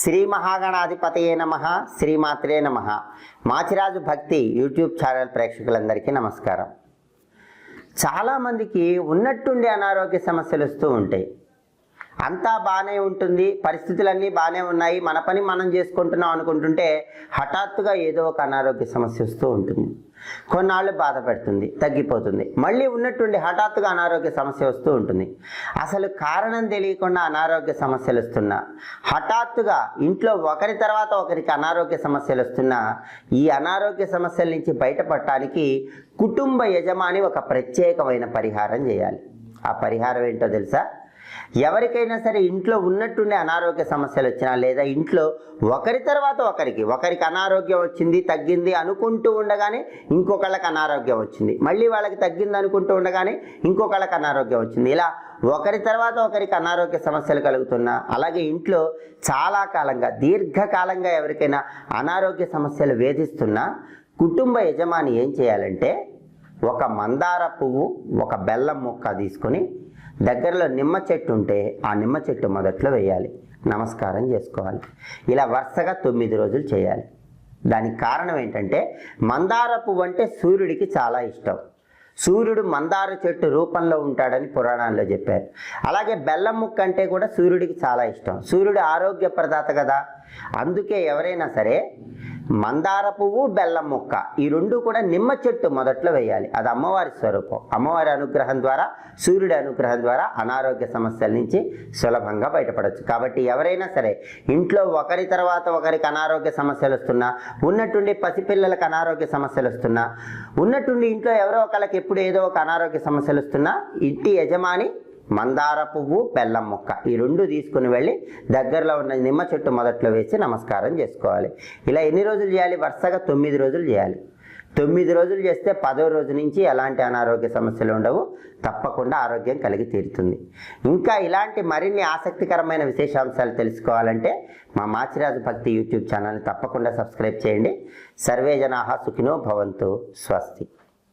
శ్రీ మహాగణాధిపతయే నమ శ్రీమాత్రే నమ. మాచిరాజు భక్తి యూట్యూబ్ ఛానల్ ప్రేక్షకులందరికీ నమస్కారం. చాలామందికి ఉన్నట్టుండి అనారోగ్య సమస్యలు వస్తూ ఉంటాయి. అంతా బాగానే ఉంటుంది పరిస్థితులన్నీ బాగానే ఉన్నాయి మన పని మనం చేసుకుంటున్నాం అనుకుంటుంటే హఠాత్తుగా ఏదో ఒక అనారోగ్య సమస్య వస్తూ ఉంటుంది. కొన్నాళ్ళు బాధ పెడుతుంది తగ్గిపోతుంది. మళ్ళీ ఉన్నట్టుండి హఠాత్తుగా అనారోగ్య సమస్య వస్తూ ఉంటుంది. అసలు కారణం తెలియకుండా అనారోగ్య సమస్యలు వస్తున్నా హఠాత్తుగా ఇంట్లో ఒకరి తర్వాత ఒకరికి అనారోగ్య సమస్యలు వస్తున్నా ఈ అనారోగ్య సమస్యల నుంచి బయటపడటానికి కుటుంబ యజమాని ఒక ప్రత్యేకమైన పరిహారం చేయాలి. ఆ పరిహారం ఏంటో తెలుసా? ఎవరికైనా సరే ఇంట్లో ఉన్నట్టుండే అనారోగ్య సమస్యలు వచ్చినా లేదా ఇంట్లో ఒకరి తర్వాత ఒకరికి ఒకరికి అనారోగ్యం వచ్చింది తగ్గింది అనుకుంటూ ఉండగానే ఇంకొకళ్ళకి అనారోగ్యం వచ్చింది. మళ్ళీ వాళ్ళకి తగ్గింది అనుకుంటూ ఉండగానే ఇంకొకళ్ళకి అనారోగ్యం వచ్చింది. ఇలా ఒకరి తర్వాత ఒకరికి అనారోగ్య సమస్యలు కలుగుతున్నా అలాగే ఇంట్లో చాలా కాలంగా దీర్ఘకాలంగా ఎవరికైనా అనారోగ్య సమస్యలు వేధిస్తున్నా కుటుంబ యజమాని ఏం చేయాలంటే ఒక మందార పువ్వు ఒక బెల్లం ముక్క తీసుకొని దగ్గరలో నిమ్మ చెట్టు ఉంటే ఆ నిమ్మ చెట్టు మొదట్లో వేయాలి. నమస్కారం చేసుకోవాలి. ఇలా వరుసగా తొమ్మిది రోజులు చేయాలి. దానికి కారణం ఏంటంటే మందార పువ్వు అంటే సూర్యుడికి చాలా ఇష్టం. సూర్యుడు మందార చెట్టు రూపంలో ఉంటాడని పురాణాల్లో చెప్పారు. అలాగే బెల్లం ముక్క అంటే కూడా సూర్యుడికి చాలా ఇష్టం. సూర్యుడు ఆరోగ్య ప్రదాత కదా. అందుకే ఎవరైనా సరే మందార పువ్వు బెల్లం ముక్క. ఈ రెండు కూడా నిమ్మ చెట్టు మొదట్లో వేయాలి. అది అమ్మవారి స్వరూపం. అమ్మవారి అనుగ్రహం ద్వారా సూర్యుడి అనుగ్రహం ద్వారా అనారోగ్య సమస్యల నుంచి సులభంగా బయటపడవచ్చు కాబట్టి ఎవరైనా సరే ఇంట్లో ఒకరి తర్వాత ఒకరికి అనారోగ్య సమస్యలు వస్తున్నా ఉన్నట్టుండి పసిపిల్లలకు అనారోగ్య సమస్యలు వస్తున్నా ఉన్నట్టుండి ఇంట్లో ఎవరో ఒకళ్ళకి ఎప్పుడు ఏదో ఒక అనారోగ్య సమస్యలు వస్తున్నా ఇంటి యజమాని మందార పువ్వు బెల్లం ముక్క. ఈ రెండు తీసుకుని వెళ్ళి దగ్గరలో ఉన్న నిమ్మ చెట్టు మొదట్లో వేసి నమస్కారం చేసుకోవాలి. ఇలా ఎన్ని రోజులు చేయాలి? వరుసగా తొమ్మిది రోజులు చేయాలి. తొమ్మిది రోజులు చేస్తే పదో రోజు నుంచి ఎలాంటి అనారోగ్య సమస్యలు ఉండవు. తప్పకుండా ఆరోగ్యం కలిగి తీరుతుంది. ఇంకా ఇలాంటి మరిన్ని ఆసక్తికరమైన విశేషాంశాలు తెలుసుకోవాలంటే మా మాచిరాజు భక్తి యూట్యూబ్ ఛానల్ని తప్పకుండా సబ్స్క్రైబ్ చేయండి. సర్వే జనాహ సుఖినో భవంతు. స్వస్తి.